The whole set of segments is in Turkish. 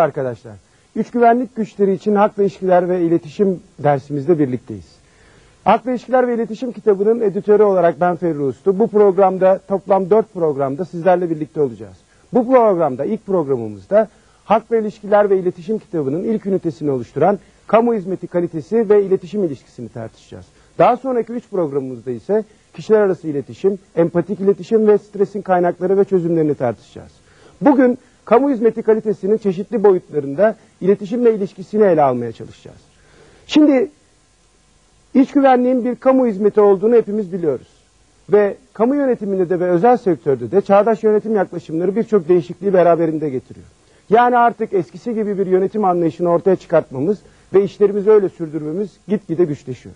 Arkadaşlar. Üç güvenlik güçleri için hak ve ilişkiler ve iletişim dersimizde birlikteyiz. Hak ve ilişkiler ve iletişim kitabının editörü olarak ben Ferru Ustu. Bu programda toplam dört programda sizlerle birlikte olacağız. Bu programda ilk programımızda hak ve ilişkiler ve iletişim kitabının ilk ünitesini oluşturan kamu hizmeti kalitesi ve iletişim ilişkisini tartışacağız. Daha sonraki üç programımızda ise kişiler arası iletişim, empatik iletişim ve stresin kaynakları ve çözümlerini tartışacağız. Bugün kamu hizmeti kalitesinin çeşitli boyutlarında iletişimle ilişkisini ele almaya çalışacağız. Şimdi iç güvenliğin bir kamu hizmeti olduğunu hepimiz biliyoruz. Ve kamu yönetiminde de ve özel sektörde de çağdaş yönetim yaklaşımları birçok değişikliği beraberinde getiriyor. Yani artık eskisi gibi bir yönetim anlayışını ortaya çıkartmamız ve işlerimizi öyle sürdürmemiz gitgide güçleşiyor.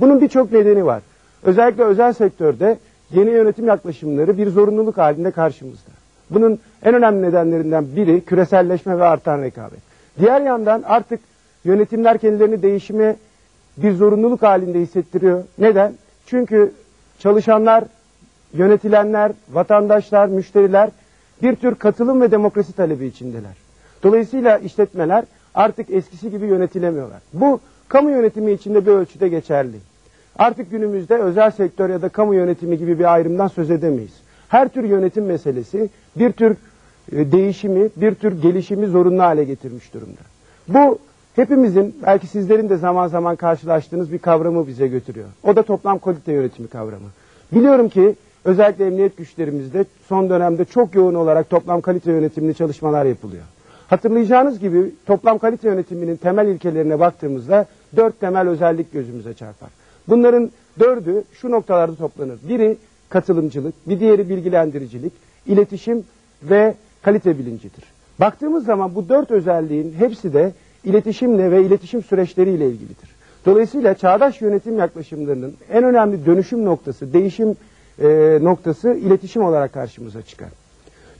Bunun birçok nedeni var. Özellikle özel sektörde yeni yönetim yaklaşımları bir zorunluluk halinde karşımızda. Bunun en önemli nedenlerinden biri küreselleşme ve artan rekabet. Diğer yandan artık yönetimler kendilerini değişime bir zorunluluk halinde hissettiriyor. Neden? Çünkü çalışanlar, yönetilenler, vatandaşlar, müşteriler bir tür katılım ve demokrasi talebi içindeler. Dolayısıyla işletmeler artık eskisi gibi yönetilemiyorlar. Bu kamu yönetimi içinde bir ölçüde geçerli. Artık günümüzde özel sektör ya da kamu yönetimi gibi bir ayrımdan söz edemeyiz. Her tür yönetim meselesi bir tür e, değişimi, bir tür gelişimi zorunlu hale getirmiş durumda. Bu hepimizin, belki sizlerin de zaman zaman karşılaştığınız bir kavramı bize götürüyor. O da toplam kalite yönetimi kavramı. Biliyorum ki özellikle emniyet güçlerimizde son dönemde çok yoğun olarak toplam kalite yönetimli çalışmalar yapılıyor. Hatırlayacağınız gibi toplam kalite yönetiminin temel ilkelerine baktığımızda dört temel özellik gözümüze çarpar. Bunların dördü şu noktalarda toplanır. Biri katılımcılık, bir diğeri bilgilendiricilik, iletişim ve kalite bilincidir. Baktığımız zaman bu dört özelliğin hepsi de iletişimle ve iletişim süreçleriyle ilgilidir. Dolayısıyla çağdaş yönetim yaklaşımlarının en önemli dönüşüm noktası, değişim e, noktası iletişim olarak karşımıza çıkar.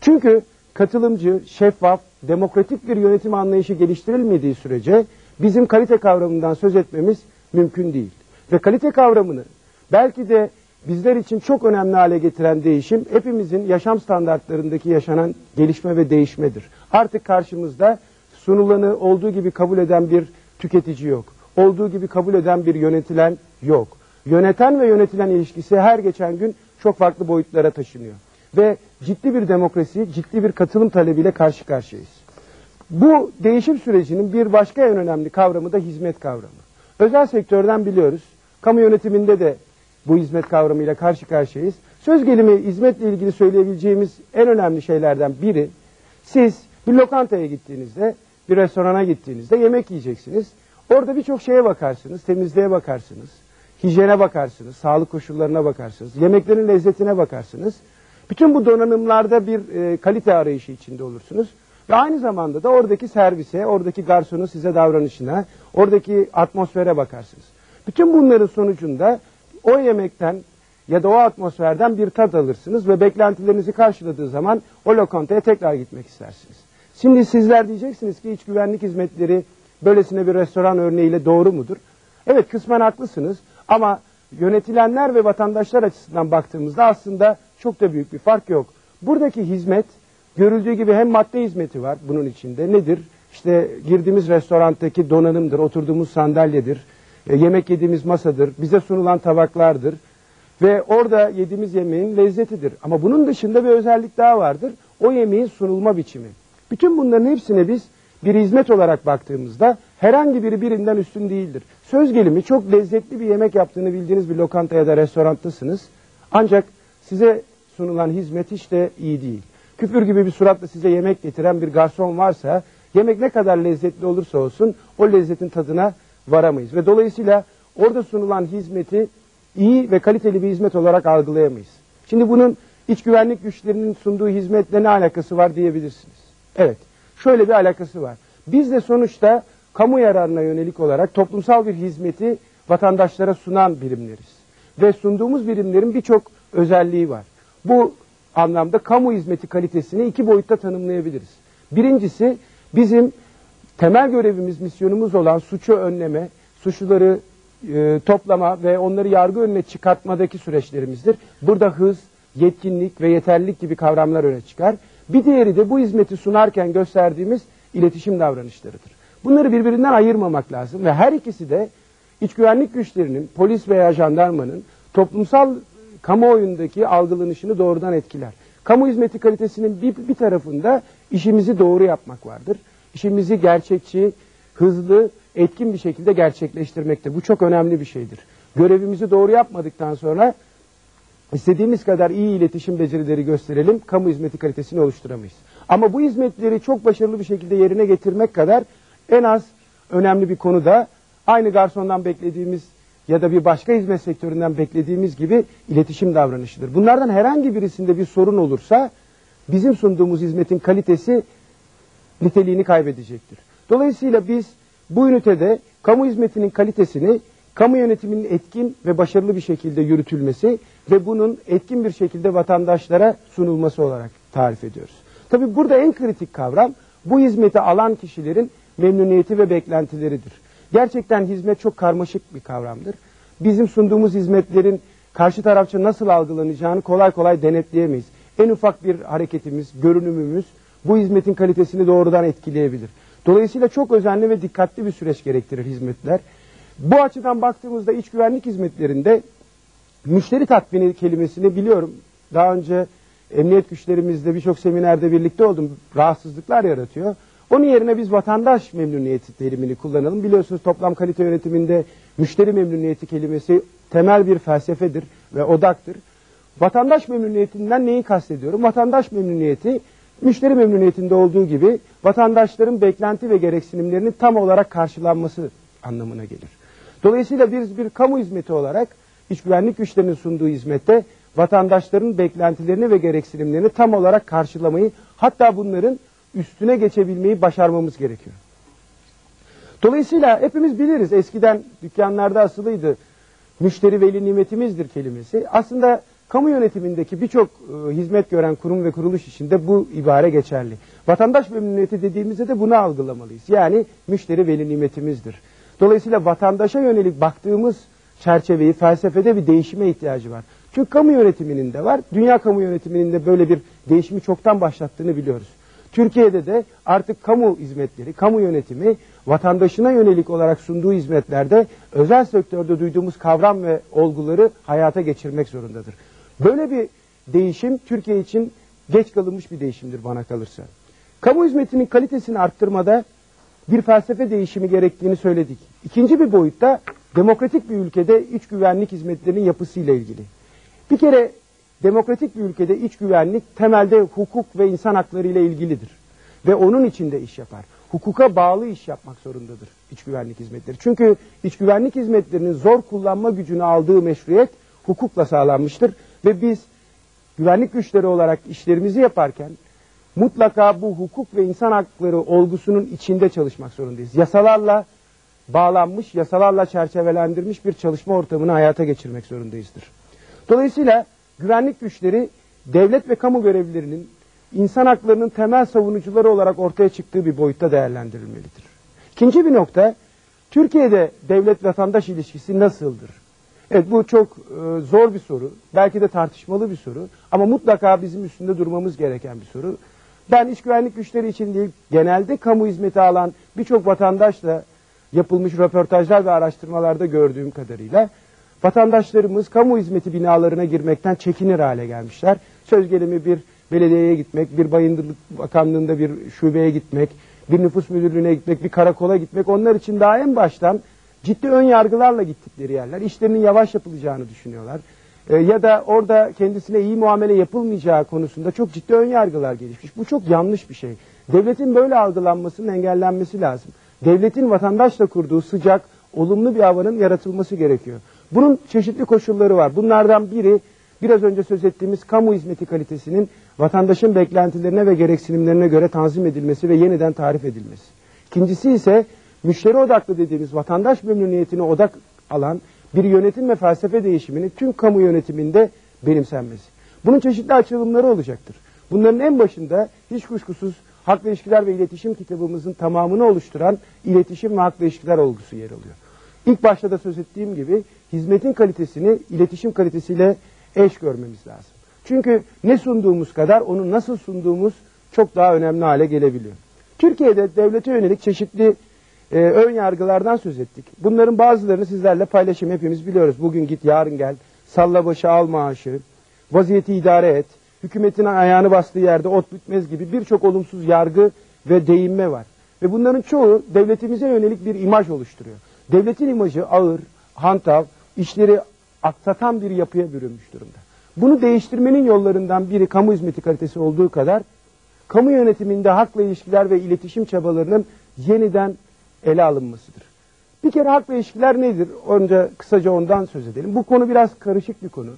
Çünkü katılımcı, şeffaf, demokratik bir yönetim anlayışı geliştirilmediği sürece bizim kalite kavramından söz etmemiz mümkün değil. Ve kalite kavramını belki de bizler için çok önemli hale getiren değişim hepimizin yaşam standartlarındaki yaşanan gelişme ve değişmedir. Artık karşımızda sunulanı olduğu gibi kabul eden bir tüketici yok. Olduğu gibi kabul eden bir yönetilen yok. Yöneten ve yönetilen ilişkisi her geçen gün çok farklı boyutlara taşınıyor. Ve ciddi bir demokrasi, ciddi bir katılım talebiyle karşı karşıyayız. Bu değişim sürecinin bir başka en önemli kavramı da hizmet kavramı. Özel sektörden biliyoruz. Kamu yönetiminde de bu hizmet kavramıyla karşı karşıyayız. Söz gelimi hizmetle ilgili söyleyebileceğimiz en önemli şeylerden biri siz bir lokantaya gittiğinizde, bir restorana gittiğinizde yemek yiyeceksiniz. Orada birçok şeye bakarsınız, temizliğe bakarsınız, hijyene bakarsınız, sağlık koşullarına bakarsınız, yemeklerin lezzetine bakarsınız. Bütün bu donanımlarda bir e, kalite arayışı içinde olursunuz. Ve aynı zamanda da oradaki servise, oradaki garsonun size davranışına, oradaki atmosfere bakarsınız. Bütün bunların sonucunda o yemekten ya da o atmosferden bir tat alırsınız ve beklentilerinizi karşıladığı zaman o lokantaya tekrar gitmek istersiniz. Şimdi sizler diyeceksiniz ki iç güvenlik hizmetleri böylesine bir restoran örneğiyle doğru mudur? Evet kısmen haklısınız ama yönetilenler ve vatandaşlar açısından baktığımızda aslında çok da büyük bir fark yok. Buradaki hizmet görüldüğü gibi hem madde hizmeti var bunun içinde. Nedir? İşte girdiğimiz restorandaki donanımdır, oturduğumuz sandalyedir, e, yemek yediğimiz masadır, bize sunulan tabaklardır ve orada yediğimiz yemeğin lezzetidir. Ama bunun dışında bir özellik daha vardır. O yemeğin sunulma biçimi. Bütün bunların hepsine biz bir hizmet olarak baktığımızda herhangi biri birinden üstün değildir. Söz gelimi çok lezzetli bir yemek yaptığını bildiğiniz bir lokanta ya da restorantasınız. Ancak size sunulan hizmet hiç de iyi değil. Küfür gibi bir suratla size yemek getiren bir garson varsa yemek ne kadar lezzetli olursa olsun o lezzetin tadına varamayız. Ve dolayısıyla orada sunulan hizmeti iyi ve kaliteli bir hizmet olarak algılayamayız. Şimdi bunun iç güvenlik güçlerinin sunduğu hizmetle ne alakası var diyebilirsiniz. Evet, şöyle bir alakası var. Biz de sonuçta kamu yararına yönelik olarak toplumsal bir hizmeti vatandaşlara sunan birimleriz. Ve sunduğumuz birimlerin birçok özelliği var. Bu anlamda kamu hizmeti kalitesini iki boyutta tanımlayabiliriz. Birincisi bizim temel görevimiz, misyonumuz olan suçu önleme, suçluları e, toplama ve onları yargı önüne çıkartmadaki süreçlerimizdir. Burada hız, yetkinlik ve yeterlilik gibi kavramlar öne çıkar. Bir diğeri de bu hizmeti sunarken gösterdiğimiz iletişim davranışlarıdır. Bunları birbirinden ayırmamak lazım ve her ikisi de iç güvenlik güçlerinin, polis veya jandarmanın toplumsal kamuoyundaki algılanışını doğrudan etkiler. Kamu hizmeti kalitesinin bir, bir tarafında işimizi doğru yapmak vardır. İşimizi gerçekçi, hızlı, etkin bir şekilde gerçekleştirmekte. Bu çok önemli bir şeydir. Görevimizi doğru yapmadıktan sonra istediğimiz kadar iyi iletişim becerileri gösterelim, kamu hizmeti kalitesini oluşturamayız. Ama bu hizmetleri çok başarılı bir şekilde yerine getirmek kadar en az önemli bir konu da aynı garsondan beklediğimiz ya da bir başka hizmet sektöründen beklediğimiz gibi iletişim davranışıdır. Bunlardan herhangi birisinde bir sorun olursa bizim sunduğumuz hizmetin kalitesi niteliğini kaybedecektir. Dolayısıyla biz bu ünitede kamu hizmetinin kalitesini kamu yönetiminin etkin ve başarılı bir şekilde yürütülmesi ve bunun etkin bir şekilde vatandaşlara sunulması olarak tarif ediyoruz. Tabi burada en kritik kavram bu hizmeti alan kişilerin memnuniyeti ve beklentileridir. Gerçekten hizmet çok karmaşık bir kavramdır. Bizim sunduğumuz hizmetlerin karşı tarafça nasıl algılanacağını kolay kolay denetleyemeyiz. En ufak bir hareketimiz, görünümümüz bu hizmetin kalitesini doğrudan etkileyebilir. Dolayısıyla çok özenli ve dikkatli bir süreç gerektirir hizmetler. Bu açıdan baktığımızda iç güvenlik hizmetlerinde müşteri tatmini kelimesini biliyorum. Daha önce emniyet güçlerimizde birçok seminerde birlikte oldum. Rahatsızlıklar yaratıyor. Onun yerine biz vatandaş memnuniyeti terimini kullanalım. Biliyorsunuz toplam kalite yönetiminde müşteri memnuniyeti kelimesi temel bir felsefedir ve odaktır. Vatandaş memnuniyetinden neyi kastediyorum? Vatandaş memnuniyeti müşteri memnuniyetinde olduğu gibi vatandaşların beklenti ve gereksinimlerinin tam olarak karşılanması anlamına gelir. Dolayısıyla biz bir kamu hizmeti olarak iç güvenlik güçlerinin sunduğu hizmette vatandaşların beklentilerini ve gereksinimlerini tam olarak karşılamayı hatta bunların üstüne geçebilmeyi başarmamız gerekiyor. Dolayısıyla hepimiz biliriz eskiden dükkanlarda asılıydı müşteri veli nimetimizdir kelimesi. Aslında kamu yönetimindeki birçok e, hizmet gören kurum ve kuruluş içinde bu ibare geçerli. Vatandaş memnuniyeti dediğimizde de bunu algılamalıyız. Yani müşteri veli nimetimizdir. Dolayısıyla vatandaşa yönelik baktığımız çerçeveyi felsefede bir değişime ihtiyacı var. Çünkü kamu yönetiminin de var. Dünya kamu yönetiminin de böyle bir değişimi çoktan başlattığını biliyoruz. Türkiye'de de artık kamu hizmetleri, kamu yönetimi vatandaşına yönelik olarak sunduğu hizmetlerde özel sektörde duyduğumuz kavram ve olguları hayata geçirmek zorundadır. Böyle bir değişim Türkiye için geç kalınmış bir değişimdir bana kalırsa. Kamu hizmetinin kalitesini arttırmada bir felsefe değişimi gerektiğini söyledik. İkinci bir boyutta demokratik bir ülkede iç güvenlik hizmetlerinin yapısıyla ilgili. Bir kere demokratik bir ülkede iç güvenlik temelde hukuk ve insan hakları ile ilgilidir. Ve onun içinde iş yapar. Hukuka bağlı iş yapmak zorundadır iç güvenlik hizmetleri. Çünkü iç güvenlik hizmetlerinin zor kullanma gücünü aldığı meşruiyet hukukla sağlanmıştır. Ve biz güvenlik güçleri olarak işlerimizi yaparken mutlaka bu hukuk ve insan hakları olgusunun içinde çalışmak zorundayız. Yasalarla bağlanmış, yasalarla çerçevelendirmiş bir çalışma ortamını hayata geçirmek zorundayızdır. Dolayısıyla güvenlik güçleri devlet ve kamu görevlilerinin insan haklarının temel savunucuları olarak ortaya çıktığı bir boyutta değerlendirilmelidir. İkinci bir nokta, Türkiye'de devlet vatandaş ilişkisi nasıldır? Evet bu çok e, zor bir soru. Belki de tartışmalı bir soru. Ama mutlaka bizim üstünde durmamız gereken bir soru. Ben iç güvenlik güçleri için değil, genelde kamu hizmeti alan birçok vatandaşla yapılmış röportajlar ve araştırmalarda gördüğüm kadarıyla vatandaşlarımız kamu hizmeti binalarına girmekten çekinir hale gelmişler. Söz gelimi bir belediyeye gitmek, bir bayındırlık bakanlığında bir şubeye gitmek, bir nüfus müdürlüğüne gitmek, bir karakola gitmek onlar için daha en baştan ciddi ön yargılarla gittikleri yerler. İşlerinin yavaş yapılacağını düşünüyorlar. E, ya da orada kendisine iyi muamele yapılmayacağı konusunda çok ciddi ön yargılar gelişmiş. Bu çok yanlış bir şey. Devletin böyle algılanmasının engellenmesi lazım. Devletin vatandaşla kurduğu sıcak, olumlu bir havanın yaratılması gerekiyor. Bunun çeşitli koşulları var. Bunlardan biri biraz önce söz ettiğimiz kamu hizmeti kalitesinin vatandaşın beklentilerine ve gereksinimlerine göre tanzim edilmesi ve yeniden tarif edilmesi. İkincisi ise müşteri odaklı dediğimiz vatandaş memnuniyetine odak alan bir yönetim ve felsefe değişimini tüm kamu yönetiminde benimsenmesi. Bunun çeşitli açılımları olacaktır. Bunların en başında hiç kuşkusuz Hak ve İlişkiler ve İletişim kitabımızın tamamını oluşturan iletişim ve hak ilişkiler olgusu yer alıyor. İlk başta da söz ettiğim gibi hizmetin kalitesini iletişim kalitesiyle eş görmemiz lazım. Çünkü ne sunduğumuz kadar onu nasıl sunduğumuz çok daha önemli hale gelebiliyor. Türkiye'de devlete yönelik çeşitli e, ön yargılardan söz ettik. Bunların bazılarını sizlerle paylaşayım. Hepimiz biliyoruz. Bugün git, yarın gel, salla başı al maaşı, vaziyeti idare et, hükümetin ayağını bastığı yerde ot bitmez gibi birçok olumsuz yargı ve değinme var. Ve bunların çoğu devletimize yönelik bir imaj oluşturuyor. Devletin imajı ağır, hantal, işleri aksatan bir yapıya bürünmüş durumda. Bunu değiştirmenin yollarından biri kamu hizmeti kalitesi olduğu kadar kamu yönetiminde halkla ilişkiler ve iletişim çabalarının yeniden ele alınmasıdır. Bir kere halkla ilişkiler nedir? Önce kısaca ondan söz edelim. Bu konu biraz karışık bir konu.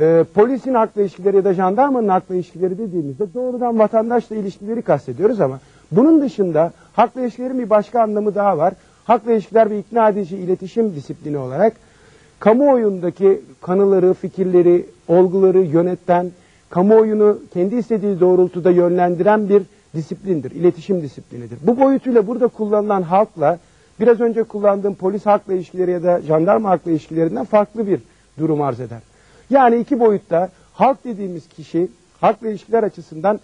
Ee, polisin halkla ilişkileri ya da jandarmanın halkla ilişkileri dediğimizde doğrudan vatandaşla ilişkileri kastediyoruz ama bunun dışında halkla ilişkilerin bir başka anlamı daha var. Halkla ilişkiler ve ikna edici iletişim disiplini olarak kamuoyundaki kanıları, fikirleri, olguları yöneten, kamuoyunu kendi istediği doğrultuda yönlendiren bir disiplindir, iletişim disiplinidir. Bu boyutuyla burada kullanılan halkla biraz önce kullandığım polis halkla ilişkileri ya da jandarma halkla ilişkilerinden farklı bir durum arz eder. Yani iki boyutta halk dediğimiz kişi halkla ilişkiler açısından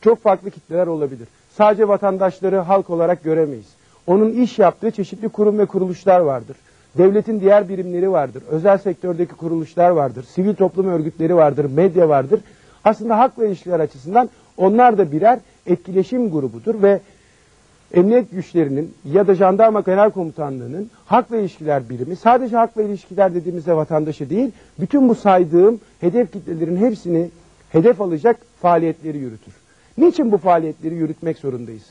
çok farklı kitleler olabilir. Sadece vatandaşları halk olarak göremeyiz. Onun iş yaptığı çeşitli kurum ve kuruluşlar vardır. Devletin diğer birimleri vardır. Özel sektördeki kuruluşlar vardır. Sivil toplum örgütleri vardır. Medya vardır. Aslında halkla ilişkiler açısından onlar da birer etkileşim grubudur ve emniyet güçlerinin ya da jandarma genel komutanlığının halkla ilişkiler birimi sadece halkla ilişkiler dediğimizde vatandaşı değil bütün bu saydığım hedef kitlelerin hepsini hedef alacak faaliyetleri yürütür. Niçin bu faaliyetleri yürütmek zorundayız?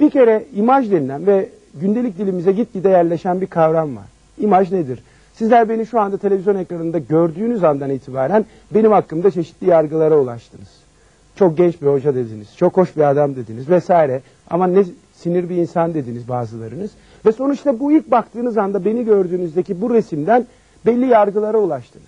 Bir kere imaj denilen ve gündelik dilimize gitgide yerleşen bir kavram var. İmaj nedir? Sizler beni şu anda televizyon ekranında gördüğünüz andan itibaren benim hakkımda çeşitli yargılara ulaştınız. Çok genç bir hoca dediniz, çok hoş bir adam dediniz vesaire. Ama ne sinir bir insan dediniz bazılarınız. Ve sonuçta bu ilk baktığınız anda beni gördüğünüzdeki bu resimden belli yargılara ulaştınız.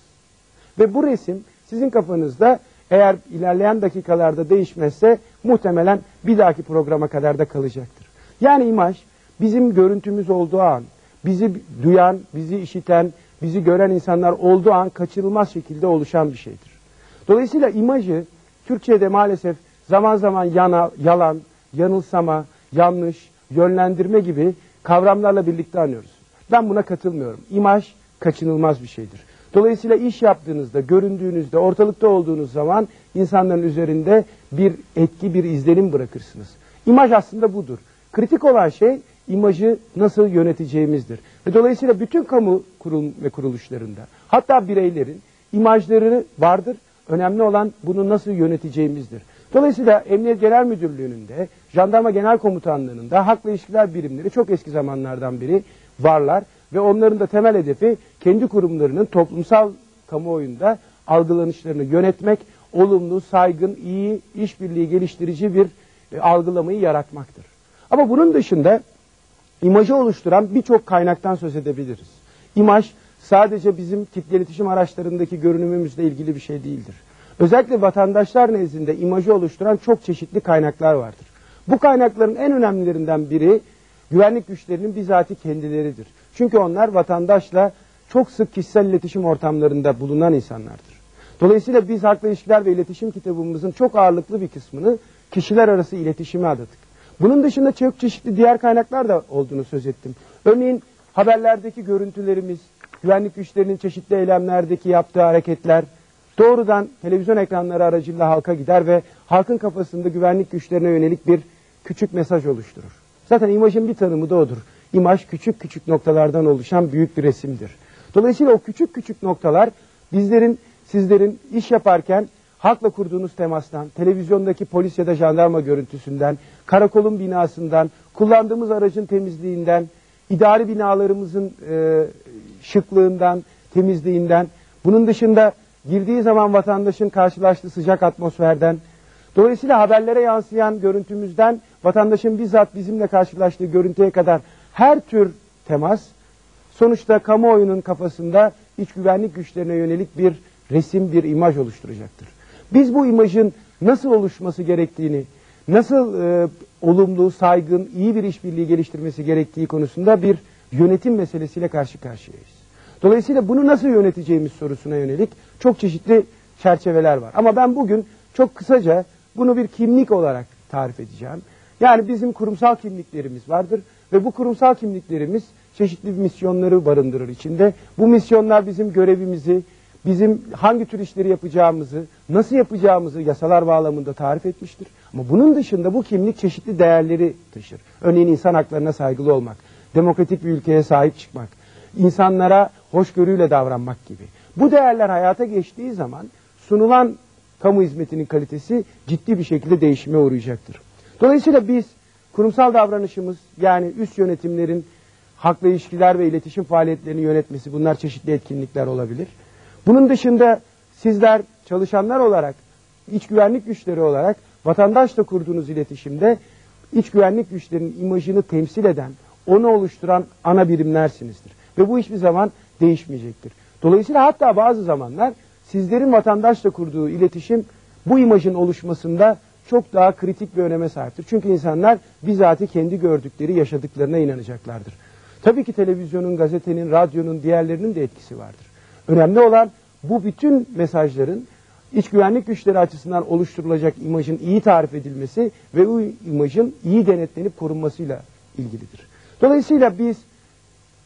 Ve bu resim sizin kafanızda eğer ilerleyen dakikalarda değişmezse muhtemelen bir dahaki programa kadar da kalacaktır. Yani imaj bizim görüntümüz olduğu an, bizi duyan, bizi işiten, bizi gören insanlar olduğu an kaçınılmaz şekilde oluşan bir şeydir. Dolayısıyla imajı Türkçe'de maalesef zaman zaman yana, yalan, yanılsama, yanlış, yönlendirme gibi kavramlarla birlikte anlıyoruz. Ben buna katılmıyorum. İmaj kaçınılmaz bir şeydir. Dolayısıyla iş yaptığınızda, göründüğünüzde, ortalıkta olduğunuz zaman insanların üzerinde bir etki, bir izlenim bırakırsınız. İmaj aslında budur. Kritik olan şey imajı nasıl yöneteceğimizdir. Ve dolayısıyla bütün kamu kurum ve kuruluşlarında hatta bireylerin imajları vardır. Önemli olan bunu nasıl yöneteceğimizdir. Dolayısıyla Emniyet Genel Müdürlüğü'nün de, Jandarma Genel Komutanlığı'nın da haklı ilişkiler birimleri çok eski zamanlardan beri varlar. Ve onların da temel hedefi kendi kurumlarının toplumsal kamuoyunda algılanışlarını yönetmek, olumlu, saygın, iyi, işbirliği geliştirici bir e, algılamayı yaratmaktır. Ama bunun dışında imajı oluşturan birçok kaynaktan söz edebiliriz. İmaj sadece bizim kitle iletişim araçlarındaki görünümümüzle ilgili bir şey değildir. Özellikle vatandaşlar nezdinde imajı oluşturan çok çeşitli kaynaklar vardır. Bu kaynakların en önemlilerinden biri güvenlik güçlerinin bizatihi kendileridir. Çünkü onlar vatandaşla çok sık kişisel iletişim ortamlarında bulunan insanlardır. Dolayısıyla biz haklı ilişkiler ve iletişim kitabımızın çok ağırlıklı bir kısmını kişiler arası iletişime adadık. Bunun dışında çok çeşitli diğer kaynaklar da olduğunu söz ettim. Örneğin haberlerdeki görüntülerimiz, güvenlik güçlerinin çeşitli eylemlerdeki yaptığı hareketler doğrudan televizyon ekranları aracılığıyla halka gider ve halkın kafasında güvenlik güçlerine yönelik bir küçük mesaj oluşturur. Zaten imajın bir tanımı da odur. İmaj küçük küçük noktalardan oluşan büyük bir resimdir. Dolayısıyla o küçük küçük noktalar bizlerin, sizlerin iş yaparken halkla kurduğunuz temastan, televizyondaki polis ya da jandarma görüntüsünden, karakolun binasından, kullandığımız aracın temizliğinden, idari binalarımızın e, şıklığından, temizliğinden, bunun dışında girdiği zaman vatandaşın karşılaştığı sıcak atmosferden, dolayısıyla haberlere yansıyan görüntümüzden vatandaşın bizzat bizimle karşılaştığı görüntüye kadar her tür temas sonuçta kamuoyunun kafasında iç güvenlik güçlerine yönelik bir resim, bir imaj oluşturacaktır. Biz bu imajın nasıl oluşması gerektiğini, nasıl e, olumlu, saygın, iyi bir işbirliği geliştirmesi gerektiği konusunda bir yönetim meselesiyle karşı karşıyayız. Dolayısıyla bunu nasıl yöneteceğimiz sorusuna yönelik çok çeşitli çerçeveler var. Ama ben bugün çok kısaca bunu bir kimlik olarak tarif edeceğim. Yani bizim kurumsal kimliklerimiz vardır ve bu kurumsal kimliklerimiz çeşitli misyonları barındırır içinde. Bu misyonlar bizim görevimizi, bizim hangi tür işleri yapacağımızı, nasıl yapacağımızı yasalar bağlamında tarif etmiştir. Ama bunun dışında bu kimlik çeşitli değerleri taşır. Örneğin insan haklarına saygılı olmak, demokratik bir ülkeye sahip çıkmak, insanlara hoşgörüyle davranmak gibi. Bu değerler hayata geçtiği zaman sunulan kamu hizmetinin kalitesi ciddi bir şekilde değişime uğrayacaktır. Dolayısıyla biz kurumsal davranışımız yani üst yönetimlerin halkla ilişkiler ve iletişim faaliyetlerini yönetmesi bunlar çeşitli etkinlikler olabilir. Bunun dışında sizler çalışanlar olarak, iç güvenlik güçleri olarak vatandaşla kurduğunuz iletişimde iç güvenlik güçlerinin imajını temsil eden, onu oluşturan ana birimlersinizdir. Ve bu hiçbir zaman değişmeyecektir. Dolayısıyla hatta bazı zamanlar sizlerin vatandaşla kurduğu iletişim bu imajın oluşmasında çok daha kritik bir öneme sahiptir. Çünkü insanlar bizatihi kendi gördükleri, yaşadıklarına inanacaklardır. Tabii ki televizyonun, gazetenin, radyonun, diğerlerinin de etkisi vardır. Önemli olan bu bütün mesajların iç güvenlik güçleri açısından oluşturulacak imajın iyi tarif edilmesi ve o imajın iyi denetlenip korunmasıyla ilgilidir. Dolayısıyla biz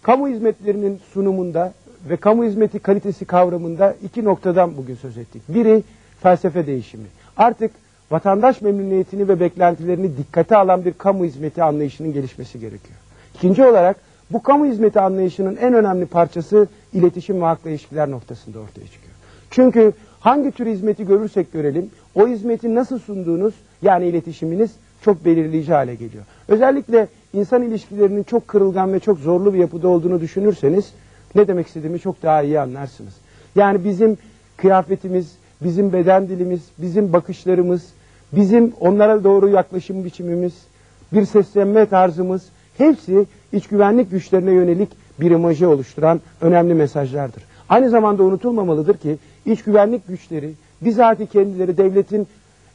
kamu hizmetlerinin sunumunda ve kamu hizmeti kalitesi kavramında iki noktadan bugün söz ettik. Biri felsefe değişimi. Artık vatandaş memnuniyetini ve beklentilerini dikkate alan bir kamu hizmeti anlayışının gelişmesi gerekiyor. İkinci olarak bu kamu hizmeti anlayışının en önemli parçası iletişim ve halkla ilişkiler noktasında ortaya çıkıyor. Çünkü hangi tür hizmeti görürsek görelim o hizmeti nasıl sunduğunuz yani iletişiminiz çok belirleyici hale geliyor. Özellikle insan ilişkilerinin çok kırılgan ve çok zorlu bir yapıda olduğunu düşünürseniz ne demek istediğimi çok daha iyi anlarsınız. Yani bizim kıyafetimiz, bizim beden dilimiz, bizim bakışlarımız, bizim onlara doğru yaklaşım biçimimiz, bir seslenme tarzımız hepsi iç güvenlik güçlerine yönelik bir imajı oluşturan önemli mesajlardır. Aynı zamanda unutulmamalıdır ki iç güvenlik güçleri bizatihi kendileri devletin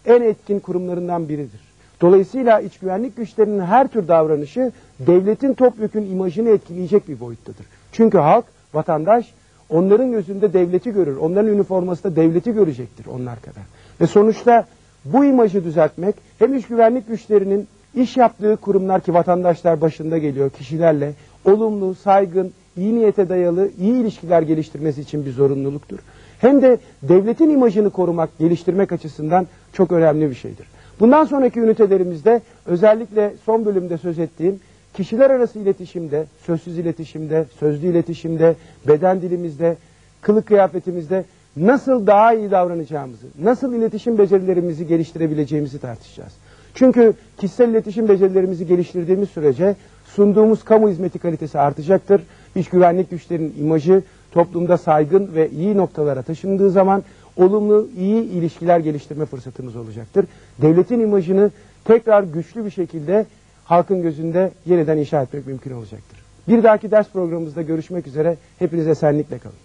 en etkin kurumlarından biridir. Dolayısıyla iç güvenlik güçlerinin her tür davranışı devletin topyekün imajını etkileyecek bir boyuttadır. Çünkü halk, vatandaş onların gözünde devleti görür. Onların üniforması da devleti görecektir onlar kadar. Ve sonuçta bu imajı düzeltmek hem iç güvenlik güçlerinin iş yaptığı kurumlar ki vatandaşlar başında geliyor kişilerle olumlu, saygın, iyi niyete dayalı, iyi ilişkiler geliştirmesi için bir zorunluluktur. Hem de devletin imajını korumak, geliştirmek açısından çok önemli bir şeydir. Bundan sonraki ünitelerimizde özellikle son bölümde söz ettiğim kişiler arası iletişimde, sözsüz iletişimde, sözlü iletişimde, beden dilimizde, kılık kıyafetimizde nasıl daha iyi davranacağımızı, nasıl iletişim becerilerimizi geliştirebileceğimizi tartışacağız. Çünkü kişisel iletişim becerilerimizi geliştirdiğimiz sürece sunduğumuz kamu hizmeti kalitesi artacaktır. İç güvenlik güçlerinin imajı toplumda saygın ve iyi noktalara taşındığı zaman olumlu, iyi ilişkiler geliştirme fırsatımız olacaktır. Devletin imajını tekrar güçlü bir şekilde halkın gözünde yeniden inşa etmek mümkün olacaktır. Bir dahaki ders programımızda görüşmek üzere. Hepinize esenlikle kalın.